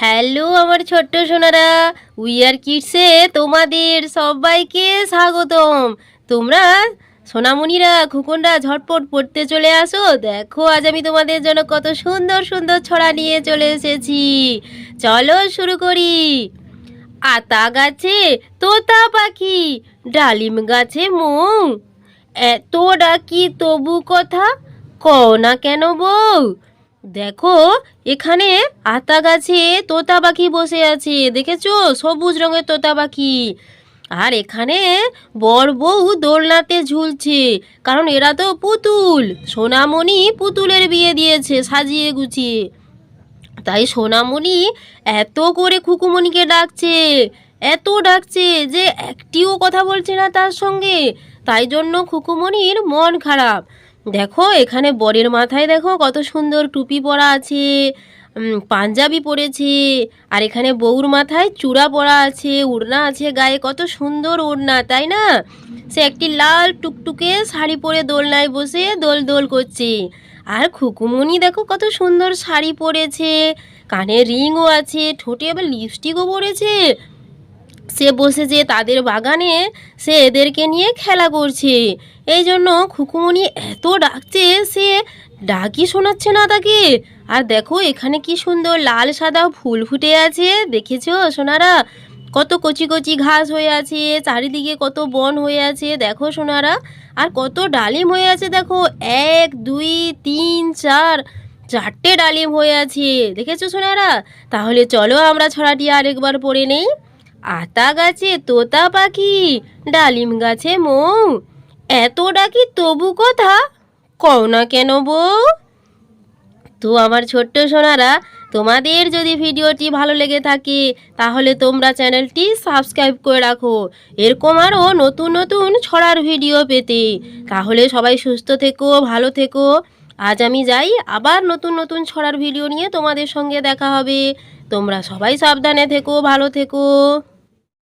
Hello আমার ছোট্ট Sonara we are কিডসে তোমাদের সবাইকে স্বাগতম। তোমরা সোনামণিরা, খুকুনরা ঝটপট পড়তে চলে আসো। দেখো, আজ আমি তোমাদের জন্য কত সুন্দর সুন্দর ছড়া নিয়ে চলে এসেছি। চলো শুরু করি। আতা গাছে তোতা পাখি, ডালিম গাছে মৌ। এত ডাকি তবু কথা, কও না কেন বউ দেখো, এখানে আতা গাছে তোতা পাখি বসে আছে, দেখেছ? সবুজ রঙের তোতা পাখি। আর এখানে বর বউ দোলনাতে ঝুলছে, কারণ এরা তো পুতুল। সোনামণি পুতুলের বিয়ে দিয়েছে সাজিয়ে গুছিয়ে। তাই সোনামণি এত করে খুকুমণিকে ডাকছে, এত ডাকছে যে একটিও কথা বলছে না তার সঙ্গে। তাই জন্য খুকুমণির মন খারাপ। দেখো, এখানে বরের মাথায় দেখো, কত সুন্দর টুপি পরা আছে পাঞ্জাবি পরেছে, আর এখানে বউর মাথায় চূড়া পরা আছে, ওড়না আছে গায়ে, কত সুন্দর ওড়না, তাই না? সে একটি লাল টুকটুকে শাড়ি পরে দোলনায় বসে দোল দোল করছে। আর খুকুমনি দেখো, কত সুন্দর শাড়ি পরেছে, কানে রিংও আছে, ঠোঁটে আবার লিপস্টিকও পরেছে। সে বসেছে তাদের বাগানে সে এদেরকে নিয়ে খেলা করছে। এই জন্য খুকুমণি এত ডাকছে, সে ডাকি শোনাচ্ছে না তাকে। আর দেখো, এখানে কি সুন্দর লাল, সাদা ফুল ফুটে আছে। দেখেছ সোনারা? কত কচি কচি ঘাস হয়ে আছে, চারিদিকে কত বন হয়ে আছে। দেখো সোনারা, আর কত ডালিম হয়ে আছে, দেখো। এক, দুই, তিন, চার, চারটে ডালিম হয়ে আছে। দেখেছ সোনারা? তাহলে চলো আমরা ছড়াটি আরেকবার পড়ে নেই। আতা গাছে তোতা পাখি, ডালিম গাছে মৌ। এত ডাকি তবু কথা, কও না কেন বউ তো আমার ছোট্ট সোনারা, তোমাদের যদি ভিডিওটি ভালো লেগে থাকে, তাহলে তোমরা চ্যানেলটি সাবস্ক্রাইব করে রাখো। এরকম আরও নতুন নতুন ছড়ার ভিডিও পেতে। তাহলে সবাই সুস্থ থেকো, ভালো থেকো। আজ আমি যাই, আবার নতুন নতুন ছড়ার ভিডিও নিয়ে তোমাদের সঙ্গে দেখা হবে। তোমরা সবাই সাবধানে থেকো, ভালো থেকো।